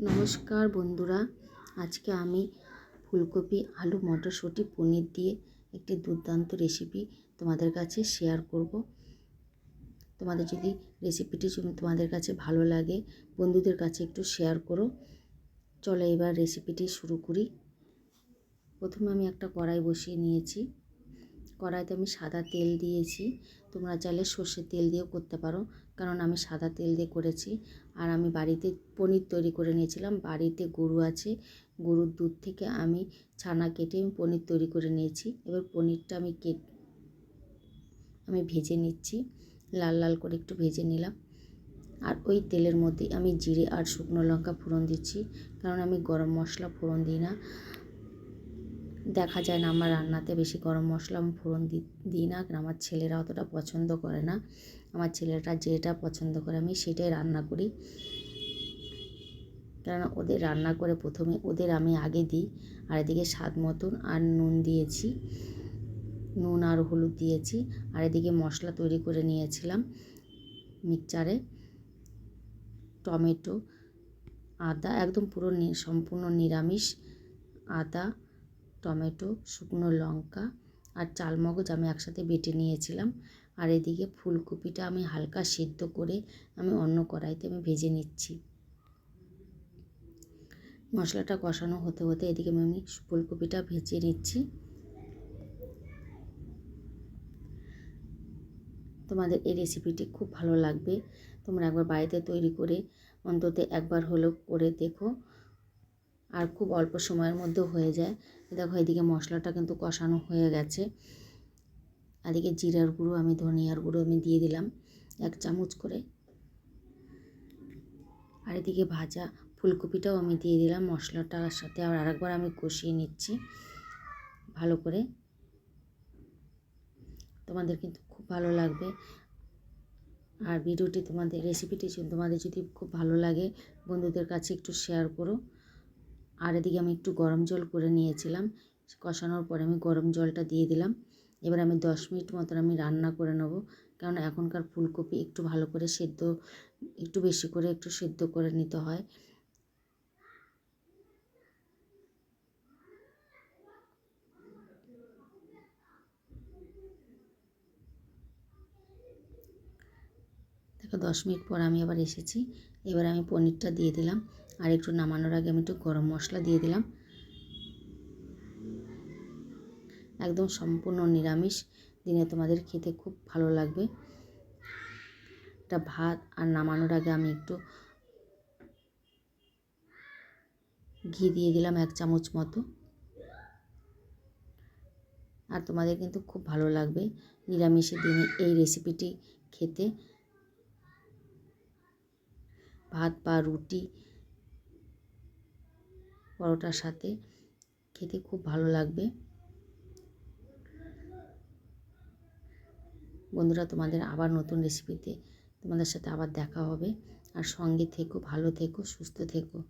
নমস্কার বন্ধুরা, আজকে আমি ফুলকপি, আলু, মটরশুঁটি, পনির দিয়ে একটি দুর্দান্ত রেসিপি তোমাদের কাছে শেয়ার করব। তোমাদের যদি রেসিপিটি তোমাদের কাছে ভালো লাগে, বন্ধুদের কাছে একটু শেয়ার করো। চলো এবার রেসিপিটি শুরু করি। প্রথমে আমি একটা কড়াই বসিয়ে নিয়েছি। কড়াইতে আমি সাদা তেল দিয়েছি। তোমরা চাইলে সর্ষের তেল দিয়েও করতে পারো। কারণ আমি সাদা তেল দিয়ে করেছি। আর আমি বাড়িতে পনির তৈরি করে নিয়েছিলাম। বাড়িতে গরু আছে। গরুর দুধ থেকে আমি ছানা কেটে পনির তৈরি করে নিয়েছি। এবার পনিরটা আমি কেট আমি ভেজে নিচ্ছি। লাল লাল করে একটু ভেজে নিলাম। আর ওই তেলের মধ্যে আমি জিরে আর শুকনো লঙ্কা ফোড়ন দিচ্ছি। কারণ আমি গরম মশলা ফোড়ন দিই না। দেখা যায় না আমার রান্নাতে বেশি গরম মশলা, আমি ফোড়ন দিই না, কারণ আমার ছেলেরা অতটা পছন্দ করে না। আমার ছেলেটা যেটা পছন্দ করে আমি সেটাই রান্না করি। কেননা ওদের রান্না করে প্রথমে, ওদের আমি আগে দিই, আর এদিকে স্বাদ মতন আর নুন দিয়েছি। নুন আর হলুদ দিয়েছি, আর এদিকে মশলা তৈরি করে নিয়েছিলাম মিক্সচারে। টমেটো, আদা, একদম পুরো সম্পূর্ণ নিরামিষ আদা টমেটো, শুকনো লঙ্কা আর চালমগজ আমি একসাথে বেটে নিয়েছিলাম। আর এদিকে ফুলকপিটা আমি হালকা সিদ্ধ করে আমি অন্য কড়াইতে আমি ভেজে নিচ্ছি। মশলাটা কষানো হতে হতে এদিকে আমি ফুলকপিটা ভেজে নিচ্ছি। তোমাদের এই রেসিপিটি খুব ভালো লাগবে। তোমরা একবার বাড়িতে তৈরি করে অন্তত একবার হলেও করে দেখো। আর খুব অল্প সময়ের মধ্যে হয়ে যায়। দেখো, এদিকে মশলাটা কিন্তু কষানো হয়ে গেছে। এদিকে জিরার গুঁড়ো আমি, ধনিয়ার গুঁড়ো আমি দিয়ে দিলাম এক চামচ করে। আর এদিকে ভাজা ফুলকপিটাও আমি দিয়ে দিলাম মশলাটার সাথে। আর আরেকবার আমি কষিয়ে নিচ্ছি ভালো করে। তোমাদের কিন্তু খুব ভালো লাগবে। আর ভিডিওটি তোমাদের, রেসিপিটি তোমাদের যদি খুব ভালো লাগে, বন্ধুদের কাছে একটু শেয়ার করো। আর এদিকে আমি একটু গরম জল করে নিয়েছিলাম। কষানোর পরে আমি গরম জলটা দিয়ে দিলাম। এবার আমি দশ মিনিট মতন আমি রান্না করে নেব। কারণ এখনকার ফুলকপি একটু ভালো করে সেদ্ধ, একটু বেশি করে একটু সেদ্ধ করে নিতে হয়। দেখো দশ মিনিট পর আমি আবার এসেছি। এবার আমি পনিরটা দিয়ে দিলাম। আর একটু নামানোর আগে আমি একটু গরম মশলা দিয়ে দিলাম। একদম সম্পূর্ণ নিরামিষ। দিনে তোমাদের খেতে খুব ভালো লাগবে। এটা ভাত আর নামানোর আগে আমি একটু ঘি দিয়ে দিলাম এক চামচ মতো। আর তোমাদের কিন্তু খুব ভালো লাগবে নিরামিষের দিনে এই রেসিপিটি খেতে। ভাত বা রুটি পরোটার সাথে খেতে খুব ভালো লাগবে। বন্ধুরা, তোমাদের আবার নতুন রেসিপিতে তোমাদের সাথে আবার দেখা হবে। আর সঙ্গে থেকো, ভালো থেকো, সুস্থ থেকো।